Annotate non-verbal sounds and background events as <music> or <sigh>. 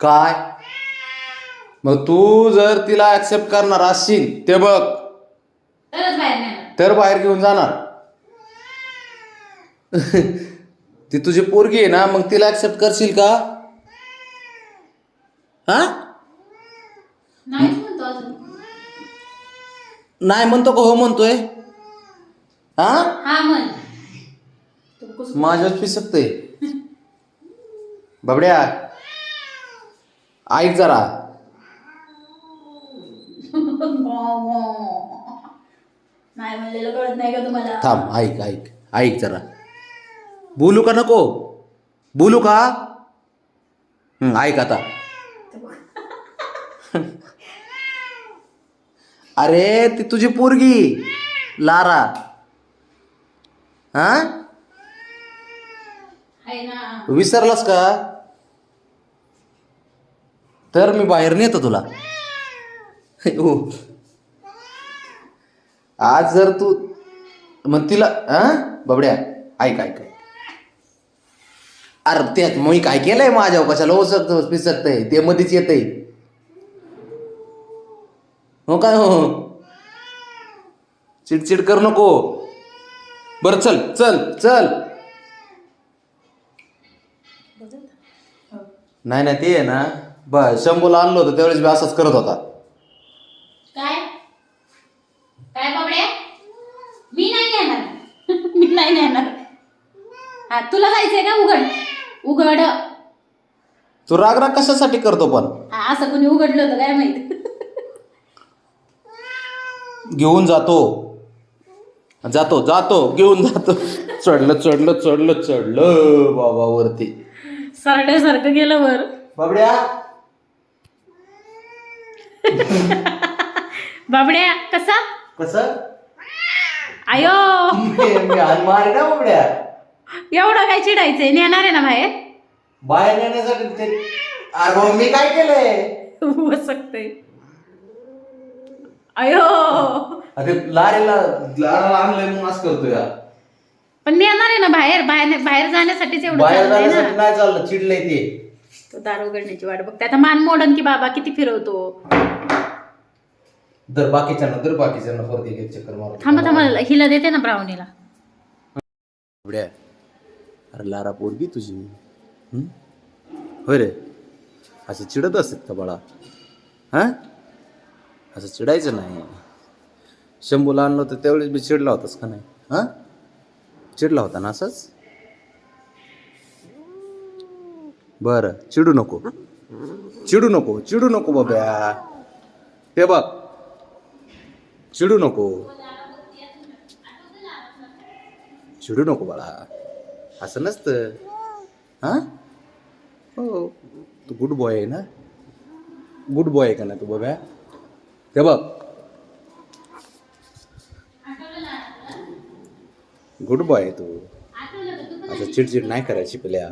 काय? मग तू जर तिला ऍक्सेप्ट करणार असशील ते बघ. तरच बाहेर नेणार. तर बाहेर घेऊन जाणार. <laughs> ती तुझी पोरगी आहे ना मग तिला ऍक्सेप्ट करशील का? हा? नाहीच म्हणतो अजून. नाही म्हणतो का हो म्हणतोय? हा? हा म्हण. तू कुस- पिसकतय बाबड्या. ऐक जरा. नाही म्हणलेलं कळत नाही का तुम्हाला? थांब ऐक ऐक ऐक जरा. बोलू का नको? बोलू का? हं, ऐक आता. अरे ती तुझी पोरगी लारा. हा? आहे ना. विसरलास का? तर मी बाहेर नेतो तुला. हो आज जर तू मग तिला हा बाबड्या ऐक ऐक अरे त्यात मी काय केलंय माझ्यावर? कशाला ओसकत पिसकतय ते मध्येच येतय. हो काय हो? चिडचिड करू नको. बरं चल चल चल. नाही नाही ते आहे ना. ब शंभूला आणलं होतं त्यावेळेस मी असंच करत होता. काय? काय बाबड्या? मी नाही नेणार. <laughs> मी नाही नेणार. हा तुला जायचंय का उघड? उघड. तू राग राग कशासाठी करतो पण? हा, असं कोणी उघडलं होतं काय माहीत? घेऊन जातो. जातो जातो घेऊन जातो. चढलं चढलं चढलं चढलं बाबा वरती. सरड्यासारखं गेलं वर. बाबड्या <laughs> बाबड्या कसा? कस? आयो मारे ना बाबड्या. एवढं काय चिडायचंय? नेणार आहे ना बाहेर? बाहेर नेण्यासाठी ते अरे भाऊ मी काय केलंय? <laughs> वसकतय अयो! अरे लारेला लाराला आणलंय मग असं करतो या पण नेणार आहे ना बाहेर? बाहेर बाहेर जाण्यासाठीच एवढं बाहेर चाललंय जाण्यासाठी ना नाही चाललं चिडलंय ते. तो दार उघडण्याची वाट बघते आता मान मोडन की बाबा किती फिरवतो? दर बाकीच्यांना दर बाकीच्यांना परत एक चक्कर मारून. थांबा थांबा हिला देते ना ब्राउनीला बाबड्या अरे लारा पोरगी तुझी. हं? होय रे. असं चिडत असत का बाळा? हां? असं चिडायचं नाही. शंभूला आणलं होतं त्यावेळेस मी चिडला होतास का नाही? हां? चिडला होता ना असंच? बरं चिडू नको. चिडू नको चिडू नको बाब्या. ते बघ. चिडू नको. चिडू नको बाळा. असं नसतं. हां? हो तू गुड बॉय आहे ना? गुड बॉय आहे का ना तू बाब्या? ते बघ. गुड बॉय आहे तू. असं चिडचिड नाही करायची पल्या.